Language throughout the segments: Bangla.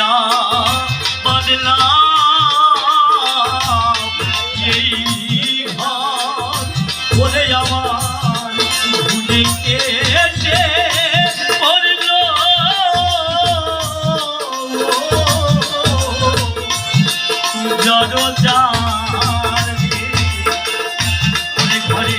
দুনিয়া বদলাম এই ঘর বলে আমার ভুলেকে এসে পড়ল জড় যার ঘরে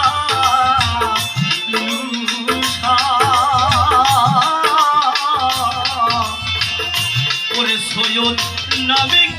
navigate.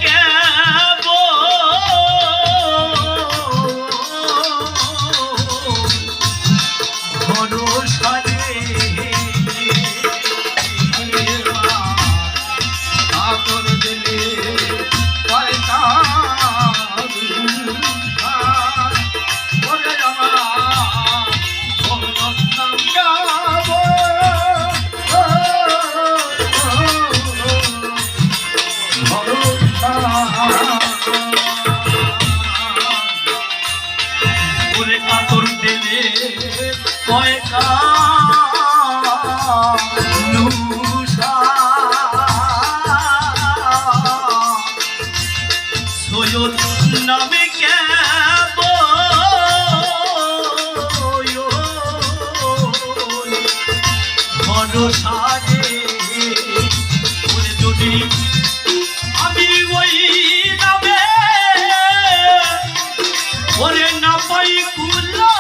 পয়সা নুষা সৈয়দ নামে কেব ভরসা যদি আমি ওই নামে ওরে না পাই কুলো।